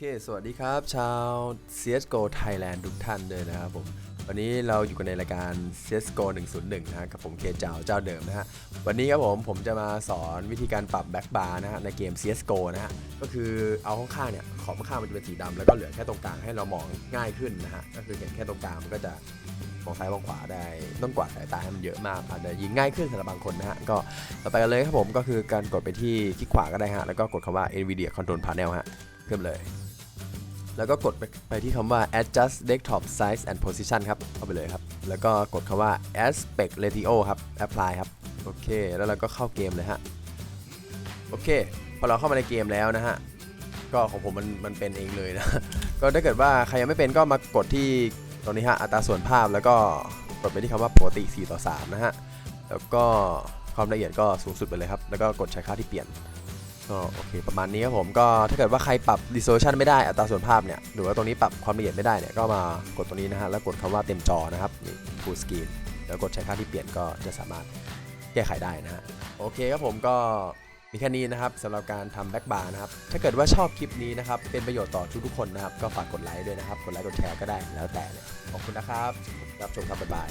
เค สวัสดีครับ ชาว CSGO Thailand ทุกท่านเลยนะครับผม วันนี้เราอยู่กันในรายการ CSGO 101นะฮะกับผมเคเจ้าเจ้าเดิมนะฮะ วันนี้ครับผมผมจะมาสอนวิธีการปรับแบ็กบาร์นะฮะในเกม CSGO นะฮะ ก็คือเอาข้างๆเนี่ย ขอบข้างมันจะเป็นสีดำแล้วก็เหลือแค่ตรงกลางให้เรามองง่ายขึ้นนะฮะ ก็คือเห็นแค่ตรงกลางมันก็จะมองซ้ายมองขวาได้ต้องกวาดสายตาให้มันเยอะมากอาจจะยิงง่ายขึ้นสำหรับบางคนนะฮะ ก็ต่อไปกันเลยครับผมก็คือการกดไปที่คลิกขวาก็ได้ฮะแล้วก็กดคำว่า NVIDIA Control Panel ฮะเพิ่มเลย แล้วก็กดไปไปที่คำว่า adjust desktop size and position ครับ เข้าไปเลยครับ แล้วก็กดคำว่า aspect ratio ครับ apply ครับ โอเค แล้วเราก็เข้าเกมเลยฮะ โอเค พอเราเข้ามาในเกมแล้วนะฮะ ก็ของผมมันมันเป็นเองเลยนะ ก็ถ้าเกิดว่าใครยังไม่เป็นก็มากดที่ตรงนี้ฮะ อัตราส่วนภาพแล้วก็กดไปที่คำว่าปกติ 4 ต่อ 3 นะฮะ แล้วก็ความละเอียดก็สูงสุดไปเลยครับ แล้วก็กดใช้ค่าที่เปลี่ยน ก็โอเคประมาณนี้ครับผมก็ถ้าเกิดว่าใครปรับ resolution ไม่ได้อัตราส่วนภาพเนี่ยหรือว่าตรงนี้ปรับความละเอียดไม่ได้เนี่ยก็มากดตรงนี้นะฮะแล้วกดคำว่าเต็มจอนะครับนี่ full screen แล้วกดใช้ค่าที่เปลี่ยนก็จะสามารถแก้ไขได้นะฮะโอเคครับผมก็มีแค่นี้นะครับสำหรับการทำแบ็กบาร์นะครับถ้าเกิดว่าชอบคลิปนี้นะครับเป็นประโยชน์ต่อทุกๆคนนะครับก็ฝากกดไลค์ด้วยนะครับกดไลค์กดแชร์ก็ได้แล้วแต่เลยขอบคุณนะครับรับชมครับบ๊ายบาย